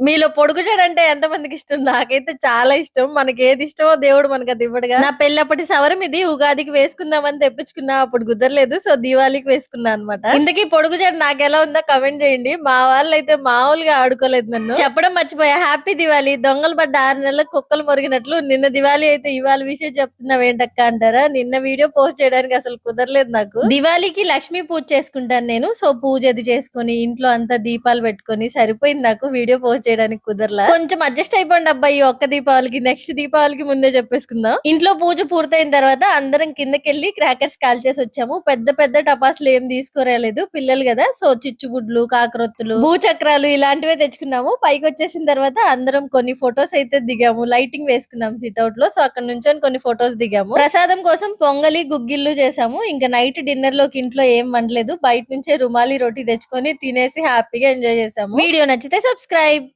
మీలో పొడుగు చెడు అంటే ఎంత మందికి ఇష్టం? నాకైతే చాలా ఇష్టం. మనకి ఏది ఇష్టమో దేవుడు మనకి అది ఇవ్వడుగా నా పెళ్ళప్పటి సవరం ఇది. ఉగాదికి వేసుకుందామని తెప్పించుకున్నా అప్పుడు కుదరలేదు సో దీవాళికి వేసుకున్నా అనమాట ఇంతకీ పొడుగు చెడు నాకు ఎలా ఉందో కమెంట్ చేయండి. మా వాళ్ళు అయితే మామూలుగా ఆడుకోలేదు నన్ను. చెప్పడం మర్చిపోయా. హ్యాపీ దివాళీ దొంగలు పడ్డ ఆరు నెలలకు కుక్కలు మొరిగినట్లు నిన్న దివాళీ అయితే ఇవాళ విషయం చెప్తున్నావు ఏంటక్క అంటారా? నిన్న వీడియో పోస్ట్ చేయడానికి అసలు కుదరలేదు నాకు. దివాళీకి లక్ష్మీ పూజ చేసుకుంటాను నేను. సో పూజ అది చేసుకుని ఇంట్లో అంతా దీపాలు పెట్టుకొని సరిపోయింది నాకు. వీడియో పోస్ట్ చేయడానికి కుదరలా? కొంచెం అడ్జస్ట్ అయిపోండి అబ్బాయి ఒక్క దీపావళికి నెక్స్ట్ దీపావళికి ముందే చెప్పేసుకుందాం. ఇంట్లో పూజ పూర్తయిన తర్వాత అందరం కిందకెళ్ళి క్రాకర్స్ కాల్ చేసి వచ్చాము. పెద్ద పెద్ద టపాసులు ఏం తీసుకురాలేదు. పిల్లలు కదా సో చిచ్చుబుడ్లు కాకరొత్తులు భూచక్రాలు ఇలాంటివే తెచ్చుకున్నాము. పైకి వచ్చేసిన తర్వాత అందరం కొన్ని ఫొటోస్ అయితే దిగాము. లైటింగ్ వేసుకున్నాం సిట్అవుట్లో సో అక్కడ నుంచి కొన్ని ఫొటోస్ దిగాము. ప్రసాదం కోసం పొంగలి గుగ్గిళ్ళు చేసాము ఇంకా నైట్ డిన్నర్లోకి ఇంట్లో ఏం వండలేదు. బయట నుంచే రుమాలి రోటీ తెచ్చుకొని తినేసి హ్యాపీగా ఎంజాయ్ చేసాము వీడియో నచ్చితే సబ్స్క్రైబ్.